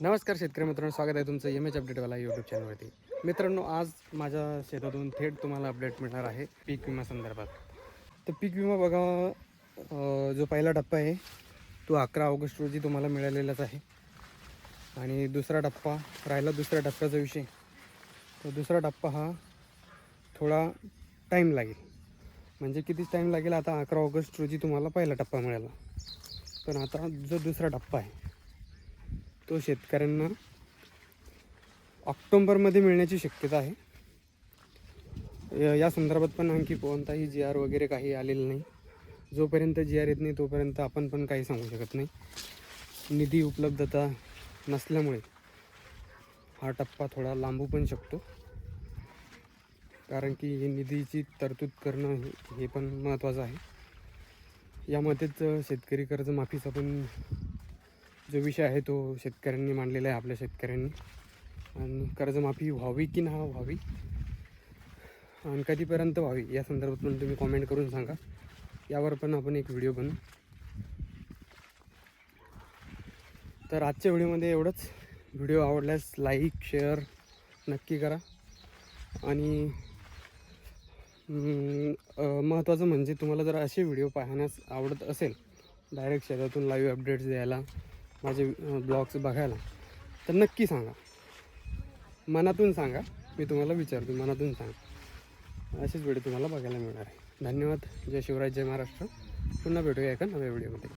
नमस्कार शेतकरी मित्रांनो स्वागत आहे तुमचं एम एच अपडेटवाला यूट्यूब चॅनलवरती मित्रांनो आज माझ्या शेतातून थेट तुम्हाला अपडेट मिळणार आहे पीक विमा संदर्भात. तर पीक विमा बघा जो पहिला टप्पा आहे तो अकरा ऑगस्ट रोजी तुम्हाला मिळालेलाच आहे. आणि दुसरा टप्पा राहिला दुसऱ्या टप्प्याचा विषय. तर दुसरा टप्पा हा थोडा टाईम लागेल. म्हणजे किती टाईम लागेल आता अकरा ऑगस्ट रोजी तुम्हाला पहिला टप्पा मिळाला. पण आता जो दुसरा टप्पा आहे तो शेतकऱ्यांना ऑक्टोंबरमध्ये मिळण्याची शक्यता आहे. या- या संदर्भात पण आणखी कोणताही जी आर वगैरे काही आलेलं नाही. जोपर्यंत जी आर येत नाही तोपर्यंत आपण पण काही सांगू शकत नाही. निधी उपलब्धता नसल्यामुळे हा टप्पा थोडा लांबू पण शकतो. कारण की हे निधीची तरतूद करणं हे- हे पण महत्त्वाचं आहे. यामध्येच शेतकरी कर्जमाफीचा पण जो विषय आहे तो शेतकऱ्यांनी मांडलेला आहे आपल्या शेतकऱ्यांनी. आणि कर्जमाफी व्हावी की ना व्हावी? आणि कधीपर्यंत व्हावी? या संदर्भात पण तुम्ही कॉमेंट करून सांगा. यावर पण आपण एक व्हिडिओ बनवू. तर आजच्या व्हिडिओमध्ये एवढंच. व्हिडिओ आवडल्यास लाईक शेअर नक्की करा. आणि महत्त्वाचं म्हणजे तुम्हाला जर असे व्हिडिओ पाहण्यास आवडत असेल डायरेक्ट शेतातून लाईव्ह अपडेट्स द्यायला माझे ब्लॉग्स बघायला. तर नक्की सांगा. मनातून सांगा. मी तुम्हाला विचारतो मनातून सांगा. असेच व्हिडिओ तुम्हाला बघायला मिळणार आहे. धन्यवाद. जय शिवराज जय महाराष्ट्र. पुन्हा भेटूया एका नव्या व्हिडिओमध्ये